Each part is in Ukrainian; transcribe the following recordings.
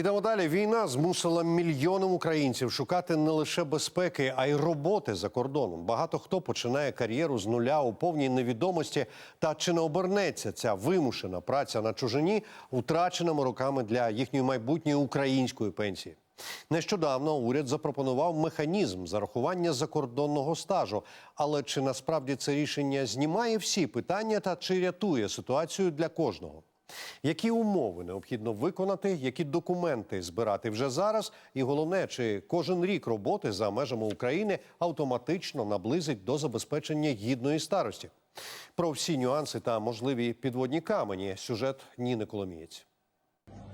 Ідемо далі. Війна змусила мільйонам українців шукати не лише безпеки, а й роботи за кордоном. Багато хто починає кар'єру з нуля у повній невідомості. Та чи не обернеться ця вимушена праця на чужині утраченими роками для їхньої майбутньої української пенсії? Нещодавно уряд запропонував механізм зарахування закордонного стажу. Але чи насправді це рішення знімає всі питання та чи рятує ситуацію для кожного? Які умови необхідно виконати, які документи збирати вже зараз, і головне, чи кожен рік роботи за межами України автоматично наблизить до забезпечення гідної старості? Про всі нюанси та можливі підводні камені сюжет Ніни Коломієць.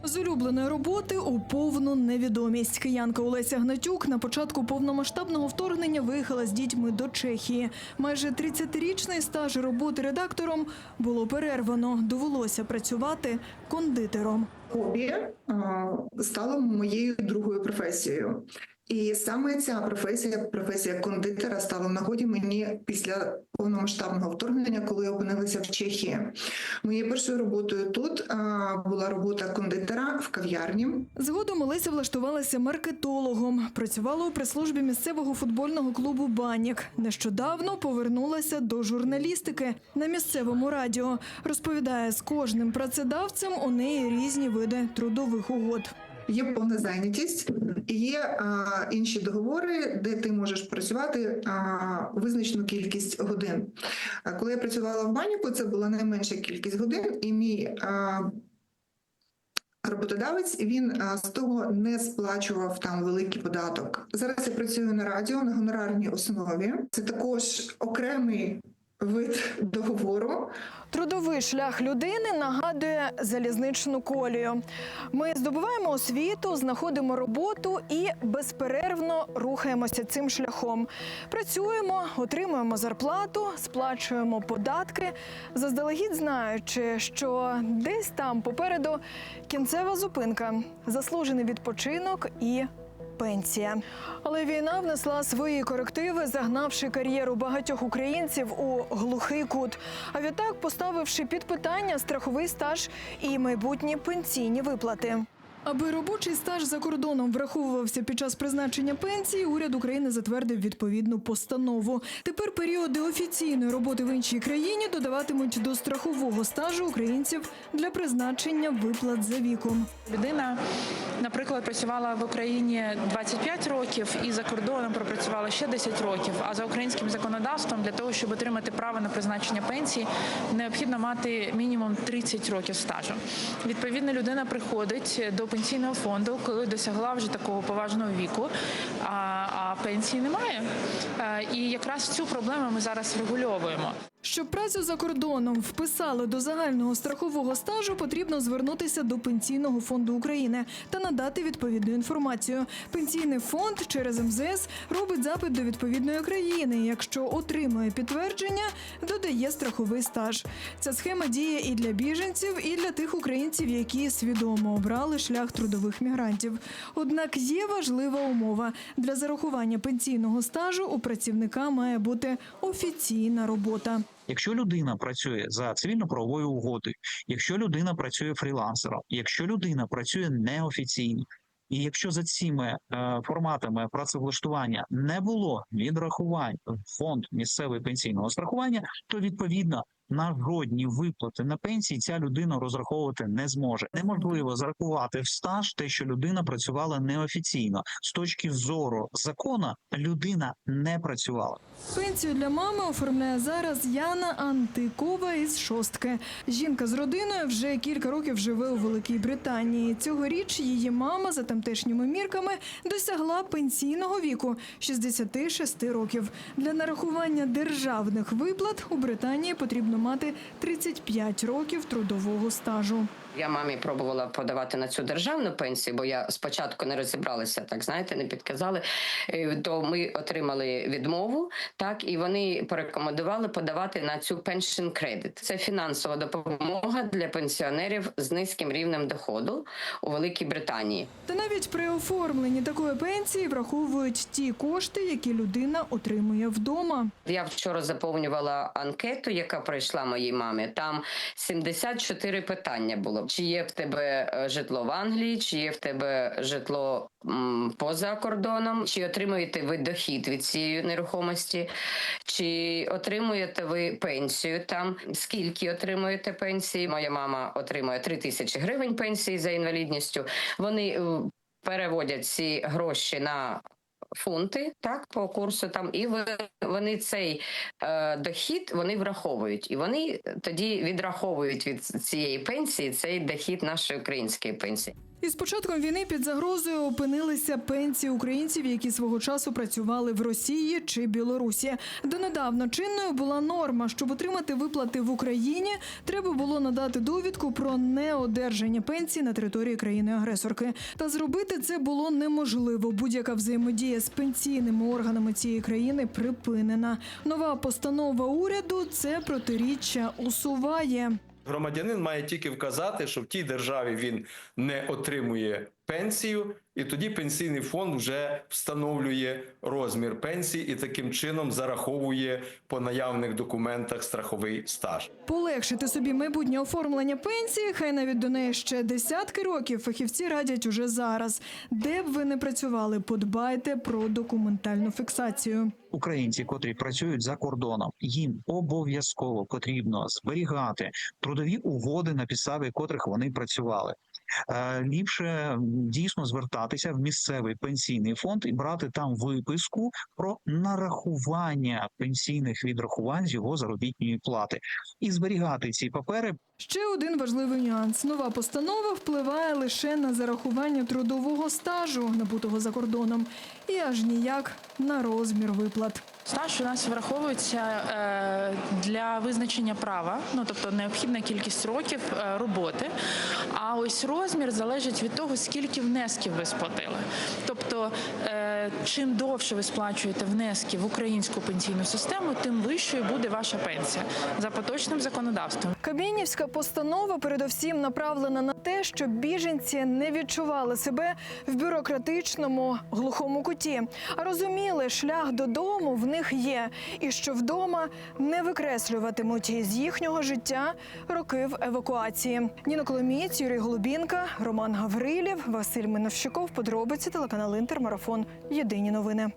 З улюбленої роботи у повну невідомість. Киянка Олеся Гнатюк на початку повномасштабного вторгнення виїхала з дітьми до Чехії. Майже 30-річний стаж роботи редактором було перервано. Довелося працювати кондитером. хобі стало моєю другою професією. І саме ця професія, професія кондитера, стала в нагоді мені після повномасштабного вторгнення, коли я опинилася в Чехії. Моєю першою роботою тут була робота кондитера в кав'ярні. Згодом Олеся влаштувалася маркетологом. Працювала у прес-службі місцевого футбольного клубу Банік. Нещодавно повернулася до журналістики на місцевому радіо. Розповідає, з кожним працедавцем у неї різні види трудових угод. Є повна зайнятість, і є а, інші договори, де ти можеш працювати а, визначену кількість годин. А коли я працювала в баніку, це була найменша кількість годин, і мій роботодавець він з того не сплачував там великий податок. Зараз я працюю на радіо на гонорарній основі. Це також окремий вид договору. Трудовий шлях людини нагадує залізничну колію. Ми здобуваємо освіту, знаходимо роботу і безперервно рухаємося цим шляхом. Працюємо, отримуємо зарплату, сплачуємо податки, заздалегідь знаючи, що десь там попереду кінцева зупинка, заслужений відпочинок і пенсія. Але війна внесла свої корективи, загнавши кар'єру багатьох українців у глухий кут. А відтак поставивши під питання страховий стаж і майбутні пенсійні виплати. Аби робочий стаж за кордоном враховувався під час призначення пенсії, уряд України затвердив відповідну постанову. Тепер періоди офіційної роботи в іншій країні додаватимуть до страхового стажу українців для призначення виплат за віком. Людина, наприклад, працювала в Україні 25 років і за кордоном пропрацювала ще 10 років. А за українським законодавством для того, щоб отримати право на призначення пенсії, необхідно мати мінімум 30 років стажу. Відповідно, людина приходить до пенсійного фонду, коли досягла вже такого поважного віку, а, пенсії немає. Е, І якраз цю проблему ми зараз врегульовуємо. Щоб працю за кордоном вписали до загального страхового стажу, потрібно звернутися до Пенсійного фонду України та надати відповідну інформацію. Пенсійний фонд через МЗС робить запит до відповідної країни. Якщо отримує підтвердження, додає страховий стаж. Ця схема діє і для біженців, і для тих українців, які свідомо обрали шлях трудових мігрантів. Однак є важлива умова для зарахування пенсійного стажу у працівника має бути офіційна робота. Якщо людина працює за цивільно-правовою угодою, якщо людина працює фрілансером, якщо людина працює неофіційно, і якщо за цими е, форматами працевлаштування не було відрахувань в фонд місцевого пенсійного страхування, то відповідно на жодні виплати на пенсії ця людина розраховувати не зможе. Неможливо зарахувати в стаж те, що людина працювала неофіційно. З точки зору закону людина не працювала. Пенсію для мами оформляє зараз Яна Антикова із шостки. Жінка з родиною вже кілька років живе у Великій Британії. Цьогоріч її мама за тамтешніми мірками досягла пенсійного віку 66 років. Для нарахування державних виплат у Британії потрібно мати 35 років трудового стажу. Я мамі пробувала подавати на цю державну пенсію, бо я спочатку не розібралася, так знаєте, не підказали. Е, То ми отримали відмову, так і вони порекомендували подавати на цю pension credit. Це фінансова допомога для пенсіонерів з низьким рівнем доходу у Великій Британії. Та навіть при оформленні такої пенсії враховують ті кошти, які людина отримує вдома. Я вчора заповнювала анкету, яка пройшла моїй мамі. Там 74 питання було. Чи є в тебе е, житло в Англії, чи є в тебе житло м, поза кордоном, чи отримуєте ви дохід від цієї нерухомості, чи отримуєте ви пенсію там, скільки отримуєте пенсії. Моя мама отримує 3 тисячі гривень пенсії за інвалідністю. Вони е, переводять ці гроші на фунти, так по курсу там, і вони цей е, дохід вони враховують, і вони тоді відраховують від цієї пенсії цей дохід нашої української пенсії. І з початком війни під загрозою опинилися пенсії українців, які свого часу працювали в Росії чи Білорусі. Донедавна чинною була норма, щоб отримати виплати в Україні, треба було надати довідку про неодержання пенсії на території країни-агресорки. Та зробити це було неможливо. Будь-яка взаємодія з пенсійними органами цієї країни припинена. Нова постанова уряду це протиріччя усуває. Громадянин має тільки вказати, що в тій державі він не отримує пенсію, і тоді пенсійний фонд вже встановлює розмір пенсії і таким чином зараховує по наявних документах страховий стаж. Полегшити собі майбутнє оформлення пенсії, хай навіть до неї ще десятки років фахівці радять уже зараз. Де б ви не працювали, подбайте про документальну фіксацію. Українці, котрі працюють за кордоном, їм обов'язково потрібно зберігати трудові угоди, на підставі котрих вони працювали. Е, Ліпше дійсно звертатися в місцевий пенсійний фонд і брати там виписку про нарахування пенсійних відрахувань з його заробітної плати. І зберігати ці папери. Ще один важливий нюанс: нова постанова впливає лише на зарахування трудового стажу, набутого за кордоном, і аж ніяк на розмір виплат. Стаж у нас враховується е, для визначення права, ну тобто необхідна кількість років е, роботи. А ось розмір залежить від того, скільки внесків ви сплатили. Тобто, е, чим довше ви сплачуєте внески в українську пенсійну систему, тим вищою буде ваша пенсія за поточним законодавством. Кабмінівська постанова передовсім направлена на те, щоб біженці не відчували себе в бюрократичному глухому куті, а розуміли, шлях додому в них є, і що вдома не викреслюватимуть з їхнього життя роки в евакуації. Ніна Коломієць, Юрій Голубінка, Роман Гаврилів, Василь Миновщиков. Подробиці телеканал Інтермарафон. Єдині новини.